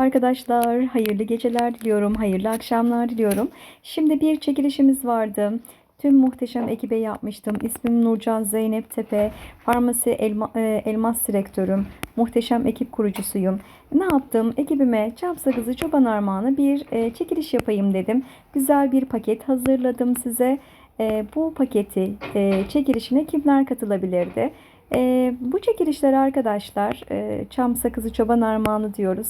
Arkadaşlar hayırlı geceler diliyorum, hayırlı akşamlar diliyorum. Şimdi bir çekilişimiz vardı. Tüm muhteşem ekibe yapmıştım. İsmim Nurcan Zeynep Tepe. Farmasi elma, e, Elmas Direktörüm. Muhteşem ekip kurucusuyum. Ne yaptım? Ekibime çap sakızı çoban armağanı bir e, çekiliş yapayım dedim. Güzel bir paket hazırladım size. E, bu paketi e, çekilişine kimler katılabilirdi? E, bu çekilişler arkadaşlar e, çam sakızı çoban armağanı diyoruz.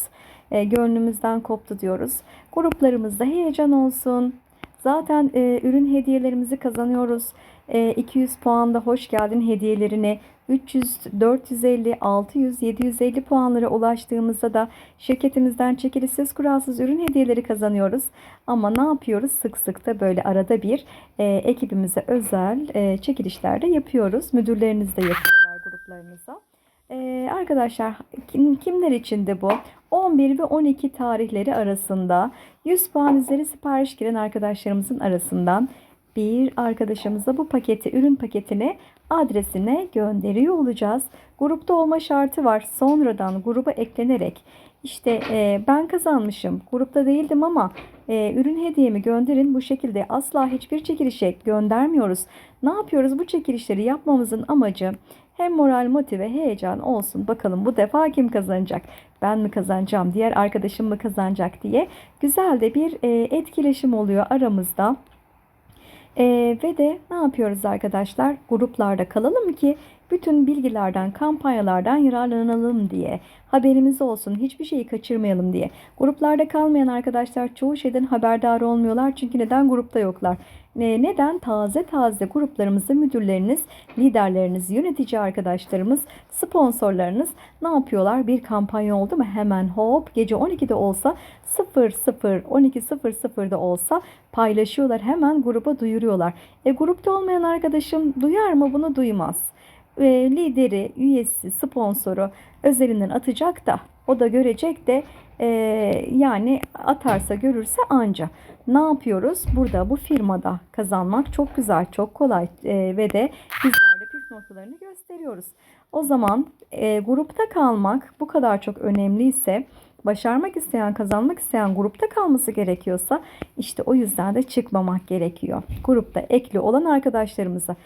E, gönlümüzden koptu diyoruz. Gruplarımızda heyecan olsun. Zaten e, ürün hediyelerimizi kazanıyoruz. E, 200 puanda hoş geldin hediyelerini 300, 450, 600, 750 puanlara ulaştığımızda da şirketimizden çekilişsiz kuralsız ürün hediyeleri kazanıyoruz. Ama ne yapıyoruz? Sık sık da böyle arada bir e, ekibimize özel e, çekilişler de yapıyoruz. Müdürleriniz de yapıyorlar gruplarınıza. Ee, arkadaşlar kim, kimler için de bu? 11 ve 12 tarihleri arasında 100 puan üzeri sipariş giren arkadaşlarımızın arasından bir arkadaşımıza bu paketi, ürün paketini adresine gönderiyor olacağız. Grupta olma şartı var. Sonradan gruba eklenerek işte e, ben kazanmışım, grupta değildim ama e, ürün hediyemi gönderin. Bu şekilde asla hiçbir çekilişe göndermiyoruz. Ne yapıyoruz? Bu çekilişleri yapmamızın amacı hem moral motive heyecan olsun. Bakalım bu defa kim kazanacak? Ben mi kazanacağım? Diğer arkadaşım mı kazanacak diye güzel de bir e, etkileşim oluyor aramızda. E, ve de ne yapıyoruz arkadaşlar? Gruplarda kalalım ki bütün bilgilerden, kampanyalardan yararlanalım diye. Haberimiz olsun, hiçbir şeyi kaçırmayalım diye. Gruplarda kalmayan arkadaşlar çoğu şeyden haberdar olmuyorlar. Çünkü neden grupta yoklar? Ne, neden? Taze taze gruplarımızda müdürleriniz, liderleriniz, yönetici arkadaşlarımız, sponsorlarınız ne yapıyorlar? Bir kampanya oldu mu hemen hop gece 12'de olsa 00 12.00'da olsa paylaşıyorlar. Hemen gruba duyuruyorlar. E grupta olmayan arkadaşım duyar mı bunu? Duymaz e, lideri, üyesi, sponsoru özelinden atacak da o da görecek de e, yani atarsa görürse anca. Ne yapıyoruz? Burada bu firmada kazanmak çok güzel, çok kolay e, ve de bizler de püf noktalarını gösteriyoruz. O zaman e, grupta kalmak bu kadar çok önemliyse başarmak isteyen, kazanmak isteyen grupta kalması gerekiyorsa işte o yüzden de çıkmamak gerekiyor. Grupta ekli olan arkadaşlarımıza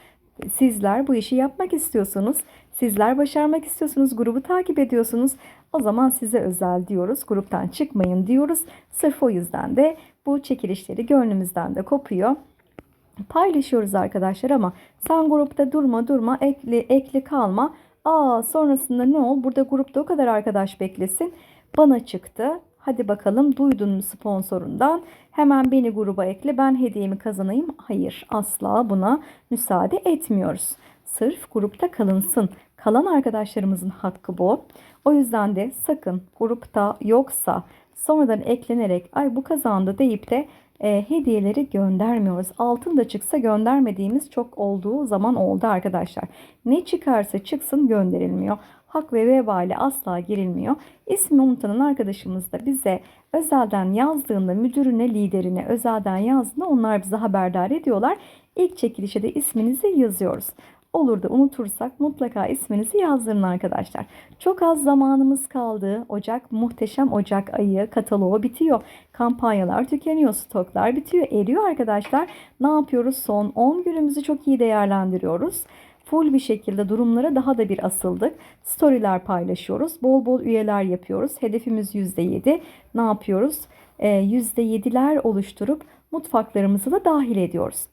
sizler bu işi yapmak istiyorsunuz. Sizler başarmak istiyorsunuz. Grubu takip ediyorsunuz. O zaman size özel diyoruz. Gruptan çıkmayın diyoruz. Sırf o yüzden de bu çekilişleri gönlümüzden de kopuyor. Paylaşıyoruz arkadaşlar ama sen grupta durma durma ekli ekli kalma. Aa sonrasında ne ol? Burada grupta o kadar arkadaş beklesin. Bana çıktı. Hadi bakalım duydun mu sponsorundan? Hemen beni gruba ekle ben hediyemi kazanayım. Hayır asla buna müsaade etmiyoruz. Sırf grupta kalınsın. Kalan arkadaşlarımızın hakkı bu. O yüzden de sakın grupta yoksa sonradan eklenerek ay bu kazandı deyip de e, hediyeleri göndermiyoruz. Altın da çıksa göndermediğimiz çok olduğu zaman oldu arkadaşlar. Ne çıkarsa çıksın gönderilmiyor hak ve vebali asla girilmiyor. İsmi unutanın arkadaşımız da bize özelden yazdığında müdürüne, liderine özelden yazdığında onlar bize haberdar ediyorlar. İlk çekilişe de isminizi yazıyoruz. Olur da unutursak mutlaka isminizi yazdırın arkadaşlar. Çok az zamanımız kaldı. Ocak muhteşem Ocak ayı kataloğu bitiyor. Kampanyalar tükeniyor, stoklar bitiyor, eriyor arkadaşlar. Ne yapıyoruz? Son 10 günümüzü çok iyi değerlendiriyoruz full bir şekilde durumlara daha da bir asıldık. Storyler paylaşıyoruz. Bol bol üyeler yapıyoruz. Hedefimiz %7. Ne yapıyoruz? Ee, %7'ler oluşturup mutfaklarımızı da dahil ediyoruz.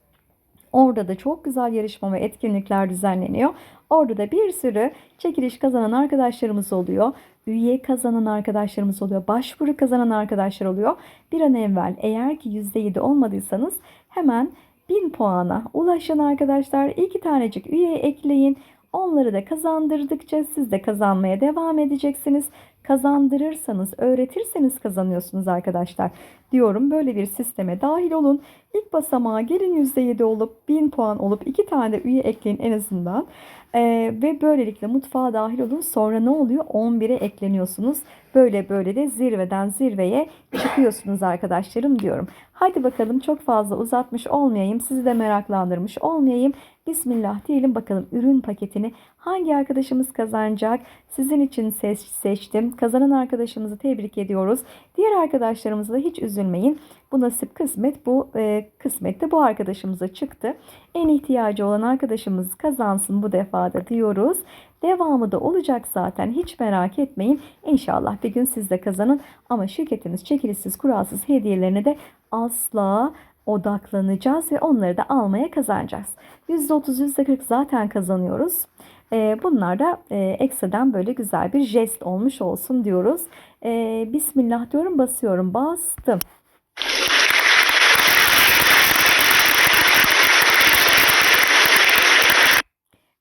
Orada da çok güzel yarışma ve etkinlikler düzenleniyor. Orada da bir sürü çekiliş kazanan arkadaşlarımız oluyor. Üye kazanan arkadaşlarımız oluyor. Başvuru kazanan arkadaşlar oluyor. Bir an evvel eğer ki %7 olmadıysanız hemen 1000 puana ulaşın arkadaşlar. İki tanecik üye ekleyin. Onları da kazandırdıkça siz de kazanmaya devam edeceksiniz. Kazandırırsanız, öğretirseniz kazanıyorsunuz arkadaşlar. Diyorum böyle bir sisteme dahil olun. İlk basamağa gelin %7 olup 1000 puan olup iki tane de üye ekleyin en azından. Ee, ve böylelikle mutfağa dahil olun. Sonra ne oluyor? 11'e ekleniyorsunuz. Böyle böyle de zirveden zirveye çıkıyorsunuz arkadaşlarım diyorum. Hadi bakalım çok fazla uzatmış olmayayım. Sizi de meraklandırmış olmayayım. Bismillah diyelim bakalım ürün paketini hangi arkadaşımız kazanacak? Sizin için seç, seçtim. Kazanan arkadaşımızı tebrik ediyoruz. Diğer arkadaşlarımıza da hiç üzülmeyin. Bu nasip kısmet bu e, kısmette bu arkadaşımıza çıktı. En ihtiyacı olan arkadaşımız kazansın bu defada diyoruz. Devamı da olacak zaten hiç merak etmeyin. İnşallah bir gün siz de kazanın. Ama şirketimiz çekilişsiz kuralsız hediyelerine de asla odaklanacağız ve onları da almaya kazanacağız. %30, %40 zaten kazanıyoruz. Ee, bunlar da e, ekstradan böyle güzel bir jest olmuş olsun diyoruz. Ee, Bismillah diyorum basıyorum bastım.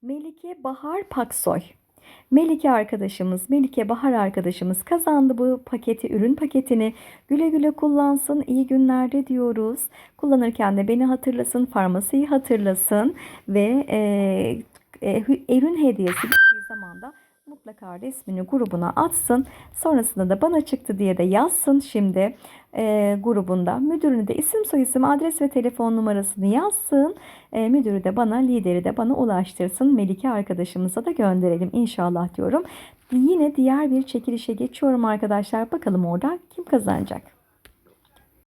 Melike Bahar Paksoy. Melike arkadaşımız, Melike Bahar arkadaşımız kazandı bu paketi, ürün paketini. Güle güle kullansın, iyi günlerde diyoruz. Kullanırken de beni hatırlasın, farmasiyi hatırlasın ve e, e, ürün hediyesi bittiği zaman da mutlaka resmini grubuna atsın. Sonrasında da bana çıktı diye de yazsın şimdi e, grubunda. Müdürünü de isim soyisim adres ve telefon numarasını yazsın. E, müdürü de bana lideri de bana ulaştırsın. Melike arkadaşımıza da gönderelim inşallah diyorum. Yine diğer bir çekilişe geçiyorum arkadaşlar. Bakalım orada kim kazanacak?